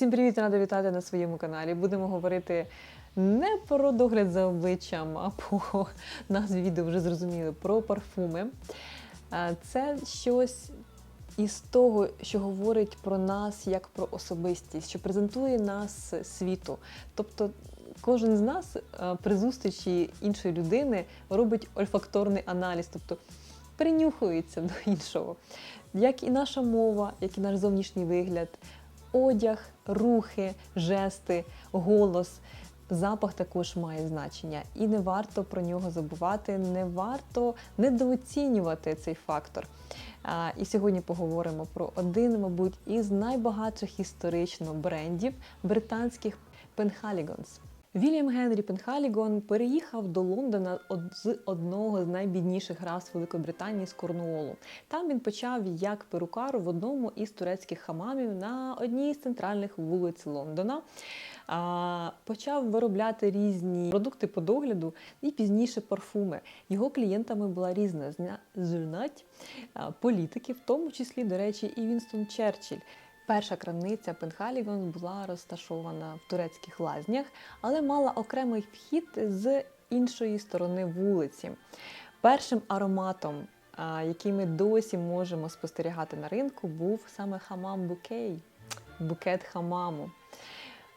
Усім привіт, рада вітати на своєму каналі. Будемо говорити не про догляд за обличчям, а по назві відео вже зрозуміли про парфуми. Це щось із того, що говорить про нас як про особистість, що презентує нас світу. Тобто кожен з нас е, при зустрічі іншої людини робить ольфакторний аналіз, тобто принюхується до іншого. Як і наша мова, як і наш зовнішній вигляд, одяг, рухи, жести, голос. Запах також має значення, і не варто про нього забувати, не варто недооцінювати цей фактор. А, І сьогодні поговоримо про один, мабуть, із найбагатших історично брендів британських Penhaligons. Вільям Генрі Пенхалігон переїхав до Лондона з одного з найбідніших рас Великої Британії з Корнуолу. Там він почав як перукар в одному із турецьких хамамів на одній з центральних вулиць Лондона. Почав виробляти різні продукти по догляду і пізніше парфуми. Його клієнтами була різна знать політики, в тому числі, до речі, і Вінстон Черчилль. Перша крамниця Пенхалігон була розташована в турецьких лазнях, але мала окремий вхід з іншої сторони вулиці. Першим ароматом, який ми досі можемо спостерігати на ринку, був саме хамам букей, букет хамаму.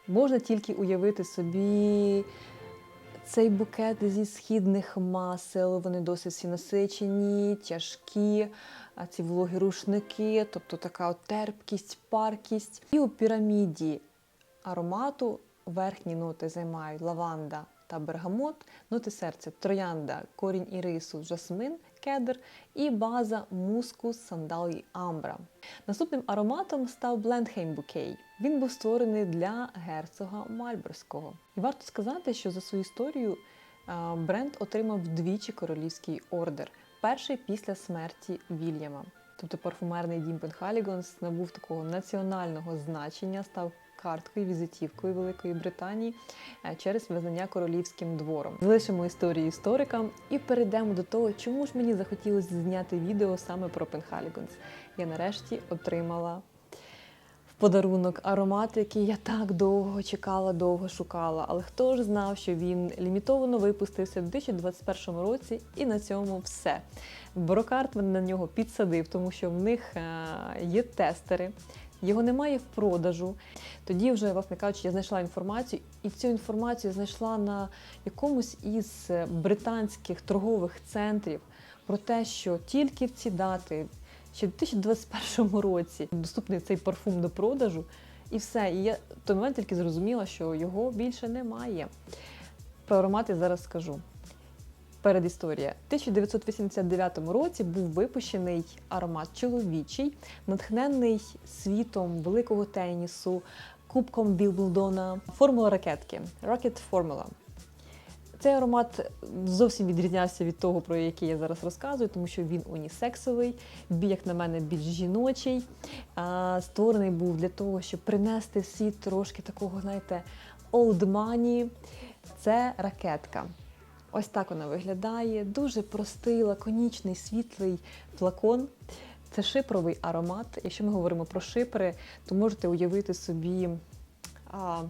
Можна тільки уявити собі цей букет зі східних масел, вони досить всі насичені, тяжкі, ці вологі рушники, тобто така от терпкість, паркість. І у піраміді аромату верхні ноти займають лаванда та бергамот, ноти серця троянда, корінь ірису, жасмин, кедр і база мускус, сандал і амбра. Наступним ароматом став Блендхейм Букей. Він був створений для герцога Мальборського. І варто сказати, що за свою історію бренд отримав вдвічі королівський ордер. Перший після смерті Вільяма. Тобто парфумерний дім Пенхалігонс набув такого національного значення, став карткою, візитівкою Великої Британії е, через визнання королівським двором. Залишимо історію історикам і перейдемо до того, чому ж мені захотілося зняти відео саме про Пенхалігонс. Я нарешті отримала подарунок аромат, який я так довго чекала, довго шукала. Але хто ж знав, що він лімітовано випустився в 2021 році, і на цьому все. Брокарт на нього підсадив, тому що в них е, є тестери. Його немає в продажу. Тоді вже, власне кажучи, я знайшла інформацію, і цю інформацію знайшла на якомусь із е, британських торгових центрів про те, що тільки в ці дати, ще в 2021 році, доступний цей парфум до продажу, і все. І я в той момент тільки зрозуміла, що його більше немає. Про аромати зараз скажу. Передісторія. В 1989 році був випущений аромат чоловічий, натхнений світом великого тенісу, кубком Вілблдона, формула ракетки Rocket Formula. Цей аромат зовсім відрізнявся від того, про який я зараз розказую, тому що він унісексовий, як на мене, більш жіночий. Створений був для того, щоб принести світ трошки такого, знаєте, money. Це ракетка. Ось так вона виглядає. Дуже простий, лаконічний, світлий флакон. Це шипровий аромат. Якщо ми говоримо про шипри, то можете уявити собі а,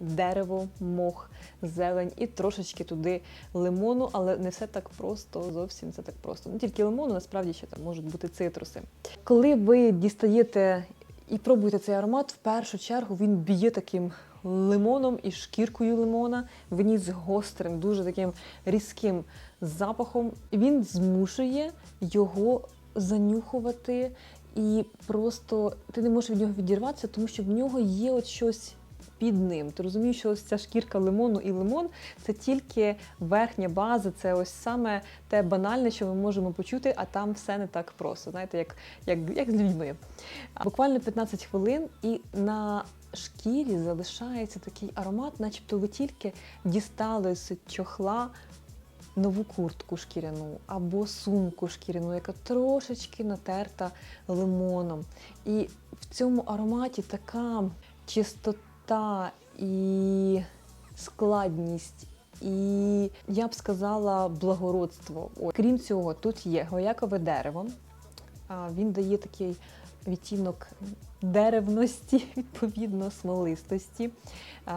дерево, мох, зелень і трошечки туди лимону, але не все так просто, зовсім це так просто. Не тільки лимону, насправді ще там можуть бути цитруси. Коли ви дістаєте і пробуєте цей аромат, в першу чергу він б'є таким лимоном і шкіркою лимона, вніс гострим, дуже таким різким запахом. Він змушує його занюхувати, і просто ти не можеш від нього відірватися, тому що в нього є от щось. Під ним. Ти розумієш, що ось ця шкірка лимону і лимон це тільки верхня база, це ось саме те банальне, що ми можемо почути, а там все не так просто. Знаєте, як, як, як з людьми. Буквально 15 хвилин, і на шкірі залишається такий аромат, начебто ви тільки дістали з чохла нову куртку шкіряну або сумку шкіряну, яка трошечки натерта лимоном. І в цьому ароматі така чистота і складність. І я б сказала благородство. Крім цього, тут є гоякове дерево. Він дає такий відтінок деревності, відповідно, смолистості,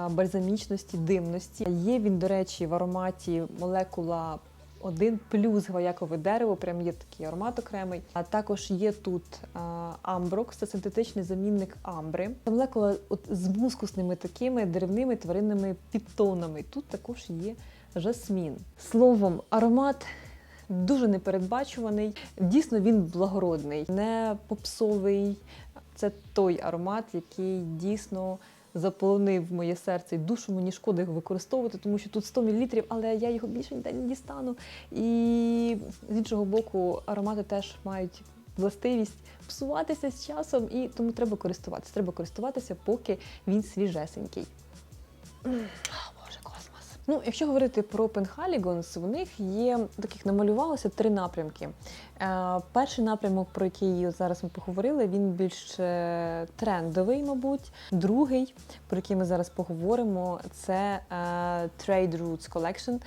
бальзамічності, димності. Є він, до речі, в ароматі молекула 1 плюс гвоякове дерево, прям є такий аромат окремий. А також є тут амброкс, це синтетичний замінник амбри. Це молекула от, з мускусними такими деревними тваринними підтонами. Тут також є жасмін. Словом, аромат дуже непередбачуваний. Дійсно, він благородний, не попсовий. Це той аромат, який дійсно заполонив моє серце і душу. Мені шкода його використовувати, тому що тут 100 мл, але я його більше ніде не дістану. І з іншого боку, аромати теж мають властивість псуватися з часом, і тому треба користуватися. Треба користуватися, поки він свіжесенький. Ну, якщо говорити про Пенхалігонс, в них є таких намалювалося три напрямки. Е, перший напрямок, про який зараз ми поговорили, він більш е, трендовий, мабуть. Другий, про який ми зараз поговоримо, це е, Trade Routes Collection.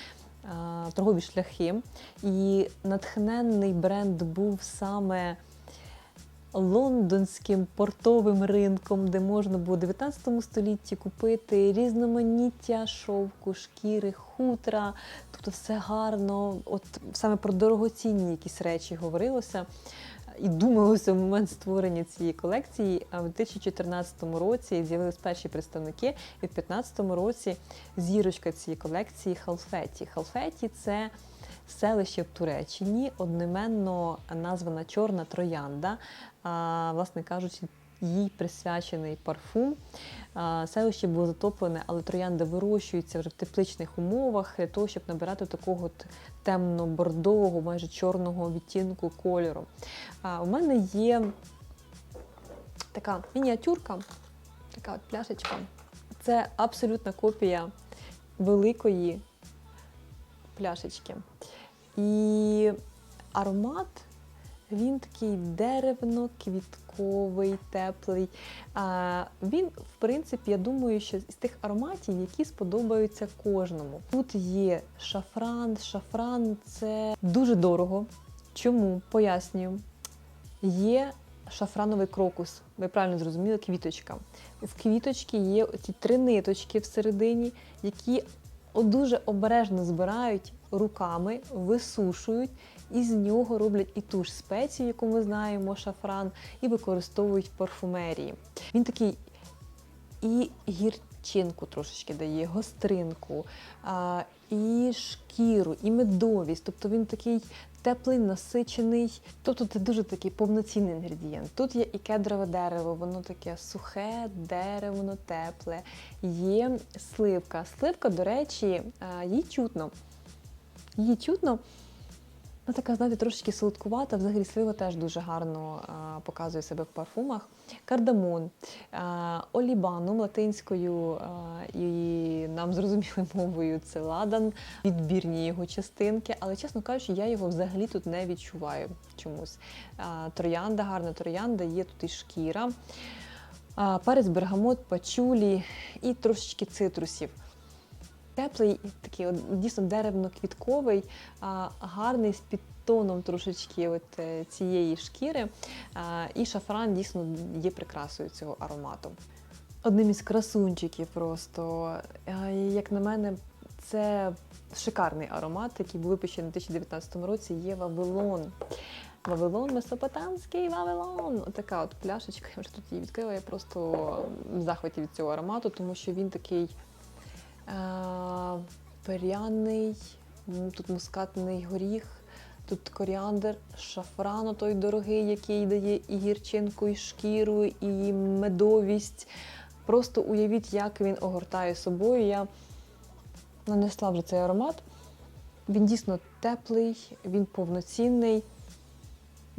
е, Торгові шляхи. І натхненний бренд був саме лондонським портовим ринком, де можна було в 19 столітті купити різноманіття шовку, шкіри, хутра, тобто все гарно. От саме про дорогоцінні якісь речі говорилося. І думалося в момент створення цієї колекції. А в 2014 році з'явились перші представники, і в 2015 році зірочка цієї колекції Халфеті. Халфеті це селище в Туреччині, одноменно названа Чорна Троянда. Власне кажучи, їй присвячений парфум. Селище було затоплене, але троянда вирощується вже в тепличних умовах для того, щоб набирати такого темно-бордового, майже чорного відтінку кольору. У мене є така мініатюрка, така от пляшечка. Це абсолютна копія великої пляшечки. І аромат він такий деревно-квітковий, теплий. А, він, в принципі, я думаю, що з тих ароматів, які сподобаються кожному. Тут є шафран. Шафран це дуже дорого. Чому? Пояснюю. Є шафрановий крокус. Ви правильно зрозуміли, квіточка. В квіточці є ці три ниточки всередині, які дуже обережно збирають руками, висушують, і з нього роблять і ту ж спецію, яку ми знаємо, шафран, і використовують в парфумерії. Він такий і гірчинку трошечки дає, гостринку, а, і шкіру, і медовість. Тобто він такий теплий, насичений. Тобто це дуже такий повноцінний інгредієнт. Тут є і кедрове дерево, воно таке сухе, деревно, тепле. Є сливка. Сливка, до речі, їй чутно. Її чутно. Вона така, знаєте, трошечки солодкувата. Взагалі слива теж дуже гарно а, показує себе в парфумах. Кардамон, а, олібанум латинською а, і нам зрозумілою мовою це ладан, відбірні його частинки, але, чесно кажучи, я його взагалі тут не відчуваю чомусь. А, троянда, гарна троянда, є тут і шкіра, а, перець, бергамот, пачулі і трошечки цитрусів. Теплий, такий от, дійсно деревно-квітковий, гарний з підтоном трошечки от, е, цієї шкіри. І шафран дійсно є прикрасою цього аромату. Одним із красунчиків просто, як на мене, це шикарний аромат, який був випущений у 2019 році, є Вавилон. Вавилон, Месопотамський Вавилон. Отака от пляшечка. Я вже тут її відкрила. Я просто в захваті від цього аромату, тому що він такий е, тут мускатний горіх, тут коріандр, шафран той дорогий, який дає і гірчинку, і шкіру, і медовість. Просто уявіть, як він огортає собою. Я нанесла вже цей аромат. Він дійсно теплий, він повноцінний.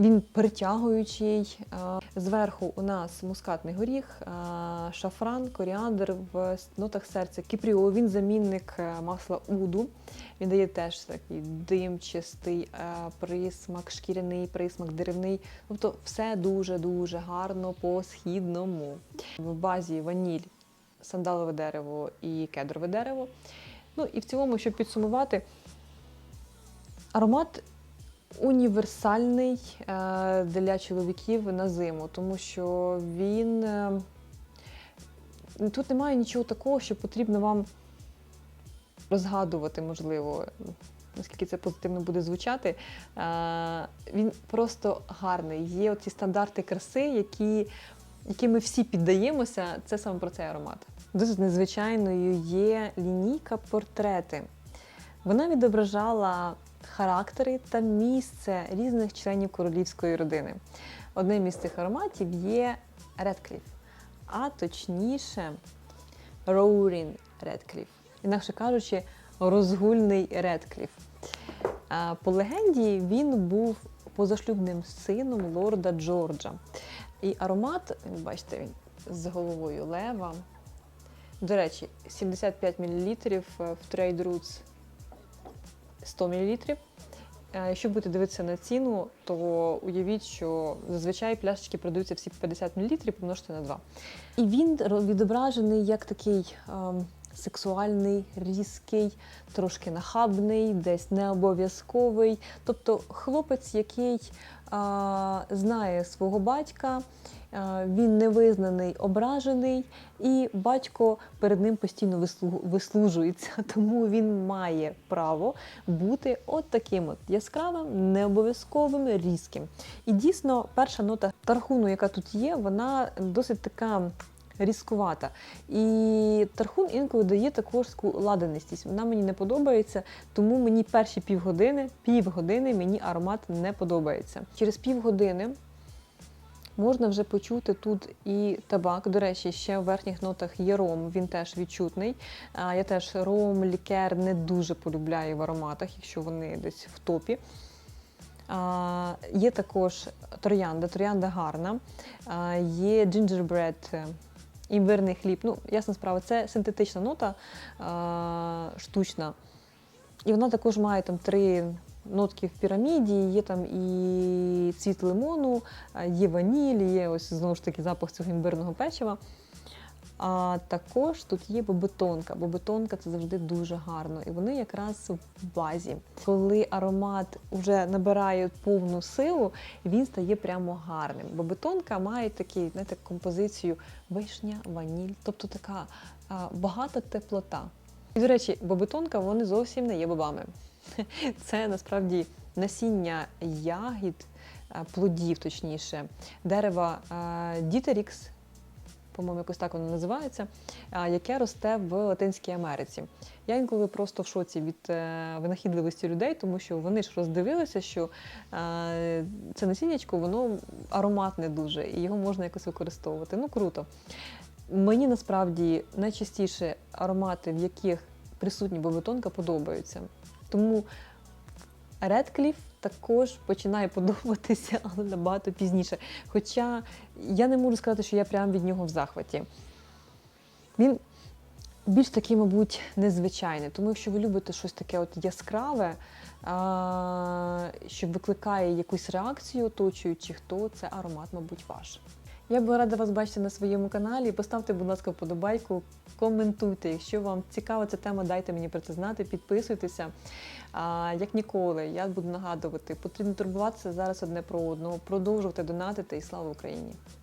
Він притягуючий. Зверху у нас мускатний горіх, шафран, коріандр в нотах серця. Кіпріол, він замінник е, масла уду. Він дає теж такий димчастий е, присмак, шкіряний присмак, деревний. Тобто все дуже-дуже гарно по-східному. В базі ваніль, сандалове дерево і кедрове дерево. Ну і в цілому, щоб підсумувати, аромат універсальний е, для чоловіків на зиму, тому що він е, тут немає нічого такого, що потрібно вам розгадувати, можливо, наскільки це позитивно буде звучати. Е, Він просто гарний. Є ці стандарти краси, які, які ми всі піддаємося. Це саме про цей аромат. Досить незвичайною є лінійка портрети. Вона відображала характери та місце різних членів королівської родини. Одним із цих ароматів є Редкліф, а точніше Роурін Редкліф. Інакше кажучи, розгульний Редкліф. По легенді він був позашлюбним сином лорда Джорджа. І аромат, бачите, він з головою лева. До речі, 75 мл в Trade Roots 100 мл. Е, Якщо будете дивитися на ціну, то уявіть, що зазвичай пляшечки продаються всі 50 мл, помножте на 2. І він відображений як такий ем, сексуальний, різкий, трошки нахабний, десь необов'язковий. Тобто хлопець, який а, знає свого батька, а, він невизнаний, ображений, і батько перед ним постійно вислужується, тому він має право бути от таким от яскравим, необов'язковим, різким. І дійсно, перша нота тархуну, яка тут є, вона досить така. Різкувата. І тархун інколи дає таку ладанистість. Вона мені не подобається, тому мені перші півгодини, півгодини мені аромат не подобається. Через півгодини можна вже почути тут і табак. До речі, ще в верхніх нотах є ром, він теж відчутний. Я теж ром, лікер не дуже полюбляю в ароматах, якщо вони десь в топі. А, Є також троянда, троянда гарна. А, Є е, імбирний хліб. Ну, ясна справа, це синтетична нота а, штучна. І вона також має там три нотки в піраміді, є там і цвіт лимону, є ваніль, є ось знову ж таки запах цього імбирного печива. А також тут є бобетонка. Бобетонка це завжди дуже гарно. І вони якраз в базі. Коли аромат вже набирає повну силу, він стає прямо гарним. Бобетонка має такі, знаєте, композицію вишня, ваніль, тобто така а, багата теплота. І, до речі, бобетонка вони зовсім не є бобами. Це насправді насіння ягід, плодів, точніше, дерева Дітерікс, по-моєму, якось так воно називається, яке росте в Латинській Америці. Я інколи просто в шоці від е, винахідливості людей, тому що вони ж роздивилися, що е, це насіннячко, воно ароматне дуже, і його можна якось використовувати. Ну круто. Мені насправді найчастіше аромати, в яких присутні бобетонка, подобаються. Тому Редкліф також починає подобатися, але набагато пізніше. Хоча я не можу сказати, що я прям від нього в захваті. Він більш такий, мабуть, незвичайний. Тому якщо ви любите щось таке от яскраве, що викликає якусь реакцію оточуючих, то це аромат, мабуть, ваш. Я би рада вас бачити на своєму каналі. Поставте, будь ласка, вподобайку, коментуйте. Якщо вам цікава ця тема, дайте мені про це знати, підписуйтеся. А, як ніколи, я буду нагадувати, потрібно турбуватися зараз одне про одного, продовжувати донатити і слава Україні!